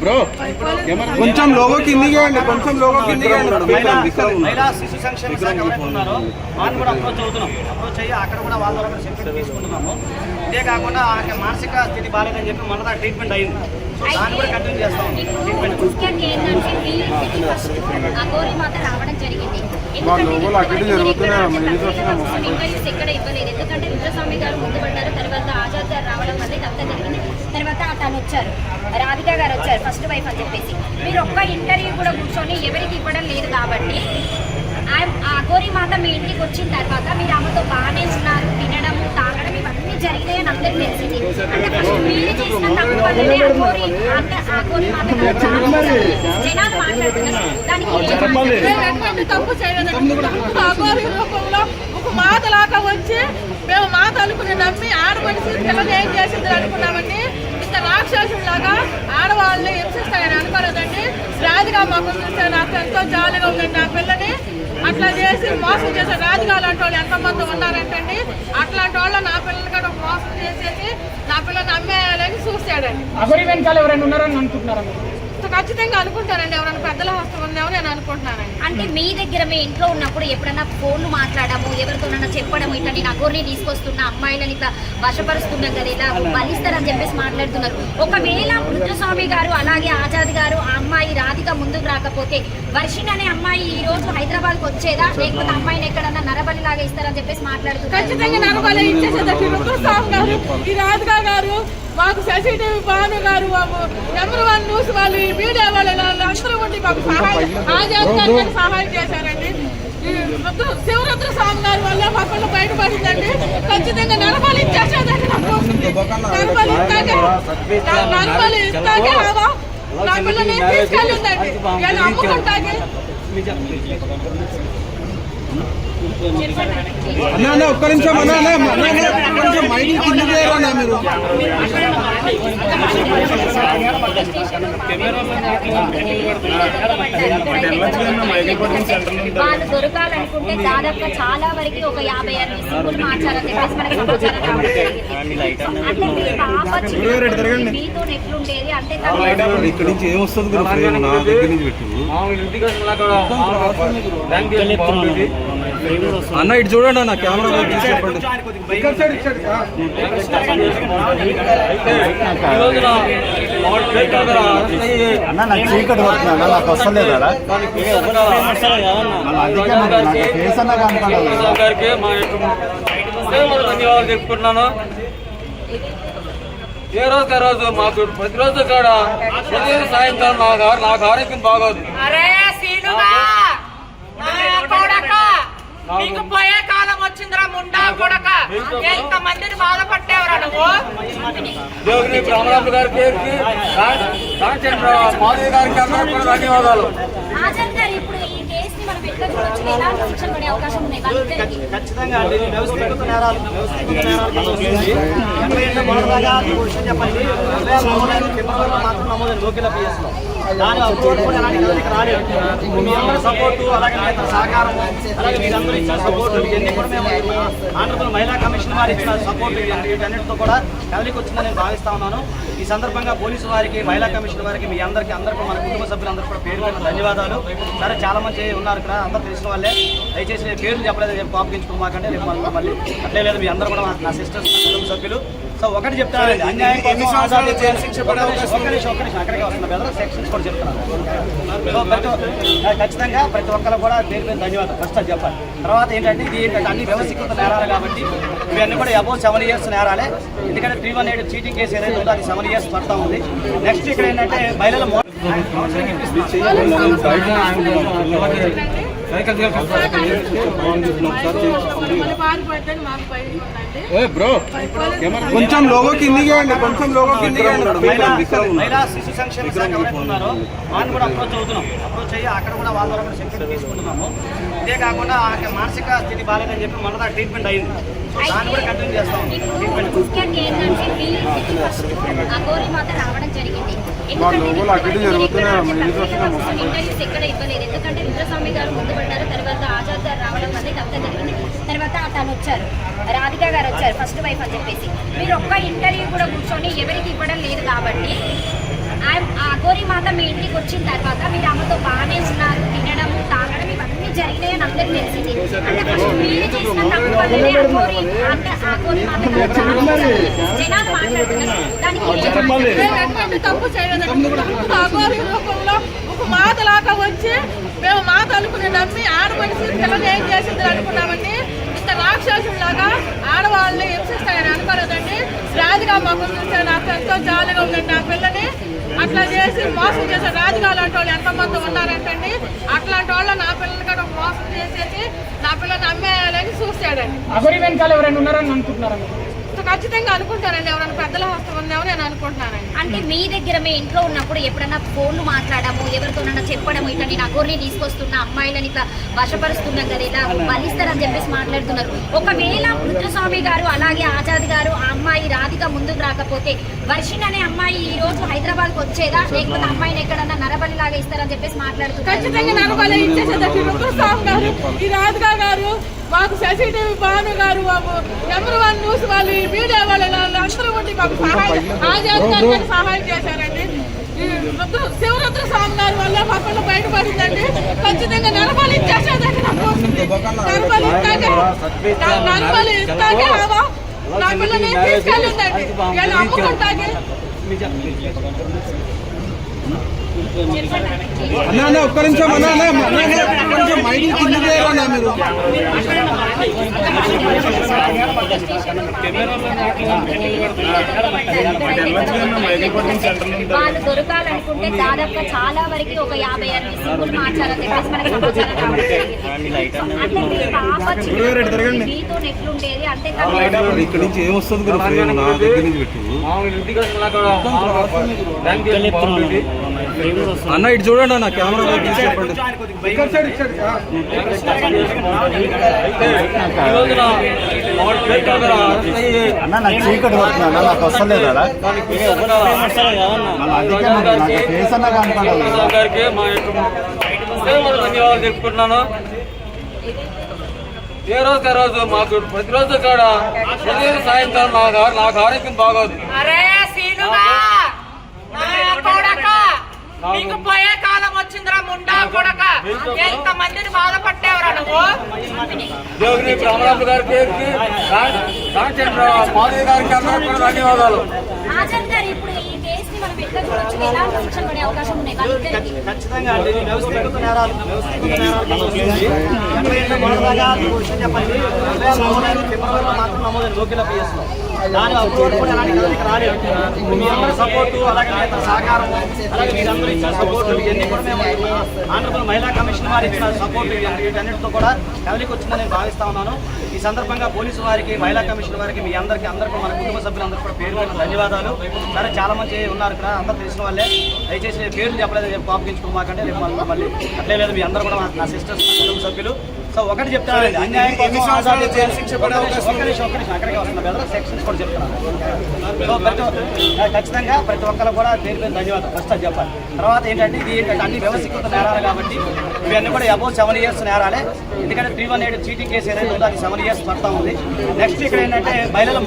Bro కొంచెం logo కిందికి అండి కొంచెం లోగో కిందికి మహిళా శిశు సంక్షేమ శాఖ ఉన్నారో. వాళ్ళని కూడా అప్రోచ్ అవుతున్నాం. అప్రోచ్ అయ్యి అక్కడ కూడా వాళ్ళ ద్వారా సెంటర్ తీసుకుంటున్నాము. ఇదే కాకుండా ఆమె మానసిక స్థితి బాగాలేదని చెప్పి మన దగ్గర ట్రీట్మెంట్ అయింది. సో దాన్ని కూడా కంటిన్యూ చేస్తాం. ట్రీట్మెంట్ వాళ్ళ అక్కడ జరుగుతున్నాయి. ఇంటర్వ్యూస్ ఎక్కడ ఇవ్వలేదు. ఎందుకంటే రుద్రస్వామి గారు ముందు పడ్డారు తర్వాత ఆజాద్ గారు రావడం వల్ల ఇదంతా జరిగింది. తర్వాత తను వచ్చారు. రాధిక గారు వచ్చారు ఫస్ట్ వైఫ్ అని చెప్పేసి. మీరు ఒక్క ఇంటర్వ్యూ కూడా కూర్చొని ఎవరికి ఇవ్వడం లేదు కాబట్టి ఆ- గోరీ మాత మీ ఇంటికి వచ్చిన తర్వాత మీరు ఆమెతో బాగానే ఉన్నారు తినడము తాగడం ఇవన్నీ జరిగినాయి అందరికీ తెలిసింది అంటే ఫస్ట్ చేసిన తప్పు వల్లనే ఆ ఆ మాత జనాలు మాట్లాడుతున్నారు దానికి తప్పు చేయలేదండి రూపంలో ఒక మాతలాగా వచ్చి మేము మాత అనుకుని నమ్మి ఆడమనిషి పిల్లలు ఏం చేసింది అనుకున్నామండి ఇంత రాక్షసులాగా ఆడవాళ్ళని హింసిస్తాయని అనుకోలేదండి రాజుగా మాకు చూస్తే నాకు ఎంతో జాలిగా ఉందండి. నా పిల్లలు చేసి మోసం చేసే రాజుగా లాంటి వాళ్ళు ఎంతమంది ఉన్నారంటండి అట్లాంటి వాళ్ళు నా పిల్లలు కూడా మోసం చేసేసి నా పిల్లలు అమ్మేయాలని చూస్తాడండి అగరి వెనకాల ఎవరైనా ఉన్నారని అనుకుంటున్నారా ఖచ్చితంగా అనుకుంటారండి. ఎవరైనా పెద్దల హస్తం ఉందేమో నేను అనుకుంటున్నానండి. అంటే మీ దగ్గర మీ ఇంట్లో ఉన్నప్పుడు ఎప్పుడైనా ఫోన్లు మాట్లాడము ఎవరితోనైనా చెప్పడము ఇట్లా నేను అగోరిని తీసుకొస్తున్నా అమ్మాయిలని ఇట్లా వశపరుస్తున్నాం కదా ఇలా బలిస్తారని చెప్పేసి మాట్లాడుతున్నారు. ఒకవేళ రుద్రస్వామి గారు అలాగే ఆజాద్ గారు ఆ అమ్మాయి రాధిక ముందుకు రాకపోతే వర్షిణ్ అనే అమ్మాయి ఈ రోజు హైదరాబాద్కు వచ్చేదా లేకపోతే అమ్మాయిని ఎక్కడన్నా నరబలి లాగా ఇస్తారని చెప్పేసి మాట్లాడుతున్నారు. ఖచ్చితంగా ఇచ్చేసేదండి. రుద్రస్వామి గారు ఈ రాజుగా గారు మాకు శశిదేవి భాను గారు బాబు నెంబర్ వన్ న్యూస్ వాళ్ళు ఈ మీడియా వాళ్ళు అందరూ ఉండి మాకు సహాయం ఆజాద్ గారు మాకు సహాయం చేశారండి. శివరుద్ర స్వామి గారి వల్ల మా పిల్ల బయటపడిందండి. ఖచ్చితంగా నలభాలు ఇచ్చేసేదండి నాకు నలభాలు ఇస్తాకే. నలభాలు ఇస్తాకే నా పిల్లని తీసుకెళ్ళిందండి. ఇలా అమ్ముకుంటాకే అన్నా అన్న ఒక్క నిమిషం అన్న అన్న అన్న, అన్న, ఒక్క నిమిషం మైకి కిందికి చేయరన్నా మీరు? వాళ్ళు దొరకాలనుకుంటే దాదాపుగా చాలా వరకు ఒక యాభై అరవై మార్చాలని చెప్పేసి మనకి సమాచారం రావడం జరిగింది. అంటే మీ పాప చిన్నప్పుడు మీతో ఎట్లుండేది అంటే ఇక్కడ నుంచి ఏం వస్తుంది గురు ఫ్రేమ్ నా దగ్గర నుంచి పెట్టు. అన్న ఇటు చూడండి అన్న కెమెరా చెప్పండి. అన్న నాకు చీకటి పడుతున్నా నాకు వస్తలేదు గారికి మా యొక్క ధన్యవాదాలు చెప్పుకుంటున్నాను ఏ రోజు ఆ రోజు మాకు ప్రతిరోజు కూడా ప్రతిరోజు సాయంత్రం నాకు నాకు ఆరోగ్యం బాగోదు అరే సీనుగా నా కొడక నీకు పోయే కాలం వచ్చిందిరా ముండా కొడక. ఎంత మందిని బాధపట్టేవరా నువ్వు? దేవుని బ్రహ్మరాజు గారికి రామచంద్ర మాధవి గారికి అందరూ కూడా ధన్యవాదాలు. ఇక్కడ చూడొచ్చు ఎలాంటి శిక్షలు పడే అవకాశం ఉన్నాయి వాళ్ళిద్దరికి ఖచ్చితంగా అండి వ్యవస్థీకృత నేరాలు వ్యవస్థీకృత నేరాలు విషయం చెప్పండి. ఉదయం నమోదైన ఫిబ్రవరిలో మాత్రం నమోదైన దాని కూడా ఎలాంటి రాలేదు. మీ అందరి సపోర్టు అలాగే మీ అందరి సహకారం అలాగే మీరందరూ ఇచ్చిన సపోర్టు ఇవన్నీ కూడా మేము ఆంధ్రప్రదేశ్ మహిళా కమిషన్ వారు ఇచ్చిన సపోర్టు వీటన్నిటితో కూడా కదలికి వచ్చిందని నేను భావిస్తా ఉన్నాను. ఈ సందర్భంగా పోలీసు వారికి మహిళా కమిషన్ వారికి మీ అందరికీ అందరికీ మన కుటుంబ సభ్యులందరూ కూడా పేరు ధన్యవాదాలు. సరే చాలా మంది ఉన్నారు ఇక్కడ. అందరూ తెలిసిన వాళ్ళే. దయచేసి నేను పేర్లు చెప్పలేదు రేపు కోపగించుకోమాకంటే రేపు మళ్ళీ మళ్ళీ అట్లే లేదు మీ అందరూ కూడా మా- నా సిస్టర్స్ నా కుటుంబ సభ్యులు. సో ఒకటి చెప్తానండి అన్యాయం అక్కడికే వస్తున్నా బెదర్ సెక్షన్స్ కూడా చెప్తున్నాను సో ప్రతి ఒక్క- ఖచ్చితంగా ప్రతి ఒక్కరు కూడా పేరు పేరు ధన్యవాదాలు. ఫస్ట్ అది చెప్పాలి. తర్వాత ఏంటంటే ఇది ఏంటంటే అన్ని వ్యవస్థీకృత నేరాలు కాబట్టి ఇవన్నీ కూడా అబౌవ్ సెవెన్ ఇయర్స్ నేరాలే. ఎందుకంటే three one eight cheating case ఏదైతే ఉందో అది సెవెన్ ఇయర్స్ పడతా ఉంది. నెక్స్ట్ ఇక్కడ ఏంటంటే మహిళల కొంచెం లోగో కిందికి అండి కొంచెం లోగో కిందికి మహిళా శిశు సంక్షేమ శాఖ ఉన్నారో వాళ్ళని కూడా అప్రోచ్ అవుతున్నాం అప్రోచ్ అయ్యి అక్కడ కూడా వాళ్ళ ద్వారా సెంటర్ తీసుకుంటున్నాము ఇదే కాకుండా ఆమె మానసిక స్థితి బాగాలేదని చెప్పి మన దగ్గర ట్రీట్మెంట్ అయింది సో దాన్ని కూడా కంటిన్యూ చేస్తాం ఇప్పుడు వాళ్ళ లోపల అక్కడ జరుగుతున్నాయి. ఇంటర్వ్యూస్ ఎక్కడ ఇవ్వలేదు. ఎందుకంటే రుద్రస్వామి గారు ముందు పడ్డారు తర్వాత ఆజాద్ గారు రావడం వల్ల ఇదంతా వచ్చారు. రాధిక గారు వచ్చారు ఫస్ట్ వైఫ్ అని చెప్పేసి. మీరు ఒక్క ఇంటర్వ్యూ కూడా కూర్చొని ఎవరికి ఇవ్వడం లేదు కాబట్టి ఆ- గోరి మాత మీ ఇంటికి వచ్చిన తర్వాత మీరు ఆమెతో బాగానే ఉన్నారు తినడం తాగడం జరిగినాయని అందరికి తెలిసింది. అంటే ఫస్ట్ మీరు చేసిన తప్పు వల్లనే ఆ అంటే ఆ మాత జనాలు మాట్లాడుతున్నారు. దానికి తప్పు చేయలేదండి తప్పు అఘోరి రూపంలో ఒక మాతలాగా వచ్చి మేము మాత అనుకుని నమ్మి ఆడమనిషి పిల్లలు ఏం చేసింది అనుకున్నామండి. ఇంత రాక్షసులాగా ఆడవాళ్ళని హింసిస్తాయని అనుకోలేదండి. రాజుగా మాకు చూస్తే నాకు ఎంతో జాలిగా ఉందండి. ఆ పిల్లని అట్లా చేసి మోసం చేసే రాజకీయాలు అంటే వాళ్ళు ఎంతమంది ఉన్నారంటండి? అట్లాంటి వాళ్ళు నా పిల్లలు కూడా మోసం చేసేసి నా పిల్లల్ని అమ్మేయాలని చూశాడండి. అగరి వెనకాల ఎవరైనా ఉన్నారని అనుకుంటున్నారండి ఖచ్చితంగా అనుకుంటానండి. ఎవరైనా పెద్దల హస్తం ఉందేమో నేను అనుకుంటున్నానండి. అంటే మీ దగ్గర మీ ఇంట్లో ఉన్నప్పుడు ఎప్పుడన్నా ఫోన్లు మాట్లాడము ఎవరితోనన్నా చెప్పడము ఇట్లా నేను అగోరిని తీసుకొస్తున్నా అమ్మాయిలని ఇట్లా వశపరుస్తున్నాం కదా ఇలా బలిస్తారని చెప్పేసి మాట్లాడుతున్నారు. ఒకవేళ రుద్రస్వామి గారు అలాగే ఆజాద్ గారు ఆ అమ్మాయి రాధిక ముందుకు రాకపోతే వర్షిణ్ అనే అమ్మాయి ఈ రోజు హైదరాబాద్కు వచ్చేదా? లేకపోతే అమ్మాయిని ఎక్కడన్నా నరబలి లాగా ఇస్తారని చెప్పేసి మాట్లాడుతున్నారు. ఖచ్చితంగా ఇచ్చేసేదానికి రుద్రస్వామి గారు ఈ రాధికా గారు మాకు శశిదేవి భాను గారు మాకు నెంబర్ వన్ న్యూస్ వాళ్ళు ఈ మీడియా వాళ్ళు అందరూ ఉండి మాకు సహాయం ఆజాద్ గారు సహాయం చేశారండి. ఈ శివరుద్ర స్వామి గారి వల్ల మా బయటపడిందండి. ఖచ్చితంగా నరబలి ఇచ్చేసేదండి నాకు. నరబలి ఇస్తాకే నా- నరబలి ఇస్తాకే ఆమె నా పిల్లని తీసుకెళ్ళిందండి. అమ్ముకుంటాకే. అన్నా అన్న ఒక్క నిమిషం అన్నా అన్న అన్న, అన్న, ఒక్క నిమిషం మైకి కింద మీరు. వాళ్ళు దొరకాలనుకుంటే దాదాపుగా చాలా వరకు ఒక యాభై అరవై సింగులు మార్చాలని చెప్పేసి మనకి సమాచారం రావడం జరిగింది. అంటే మీ పాప చిన్నప్పుడు మీతో ఎట్లుండేది? ఇక్కడ నుంచి ఏమొస్తుంది? దగ్గర నుంచి పెట్టు. అన్న ఇటు చూడండి అన్న కెమెరా చెప్పండి. అన్న నాకు చీకటి పడుతుంది అన్న నాకు వస్తలేదు అలా. అందుకే ఫేస్ అన్న ధన్యవాదాలు చెప్పుకుంటున్నాను ఏ రోజు ఆ రోజు మాకు ప్రతిరోజు కూడా ఉదయం సాయంత్రం నాకు నాకు ఆరోగ్యం బాగోదు అరే సీనుగా నా కొడక నీకు పోయే కాలం వచ్చిందిరా ముండా కొడక. ఎంత మందిని బాధపట్టేవరా నువ్వు? జోగిని గారికి కాంచంద్ర మాధవి గారికి అందరికీ కూడా ధన్యవాదాలు. ఇప్పుడు ఖచ్చితంగా అండి వ్యవస్థీకృత నేరాలు నమోదు విషయం చెప్పండి ఫిబ్రవరిలో మాత్రం దాని అప్రూవల్ కూడా ఎలాంటి రాలేదు మీ అందరి సపోర్టు అలాగే సహకారం అలాగే మీరందరూ ఇచ్చిన సపోర్టు ఇవన్నీ కూడా మేము ఆంధ్రప్రదేశ్ మహిళా కమిషన్ వారు ఇచ్చిన సపోర్టు వీటన్నిటితో కూడా కవలికి వచ్చిందని నేను భావిస్తా ఉన్నాను ఈ సందర్భంగా పోలీసు వారికి మహిళా కమిషన్ వారికి మీ అందరికీ అందరికీ మన కుటుంబ సభ్యులందరూ కూడా పేరు ధన్యవాదాలు. సరే చాలా మంది ఉన్నారు ఇక్కడ. అందరూ తెలిసిన వాళ్ళే. దయచేసి నేను పేర్లు చెప్పలేదు రేపు కోపగించుకోమాకంటే రేపు మళ్ళీ మళ్ళీ. అట్లే లేదు మీ అందరూ కూడా నా- సిస్టర్స్ కుటుంబ సభ్యులు. సో ఒకటి చెప్తానండి అన్యాయం అక్కడికే వస్తున్నా బ్రదర్ సెక్షన్స్ కూడా చెప్తున్నాను సో ప్రతి ఒక్క- ఖచ్చితంగా ప్రతి ఒక్కరు కూడా పేరు పేరు ధన్యవాదాలు. ఫస్ట్ అది చెప్పాలి. తర్వాత ఏంటంటే ఇది ఏంటంటే అన్ని వ్యవస్థీకృత నేరాలు కాబట్టి ఇవన్నీ కూడా అబౌవ్ సెవెన్ ఇయర్స్ నేరాలే. ఎందుకంటే three one eight cheating case ఏదైతే ఉందో అది సెవెన్ ఇయర్స్ పడతా ఉంది. నెక్స్ట్ ఇక్కడ ఏంటంటే మహిళల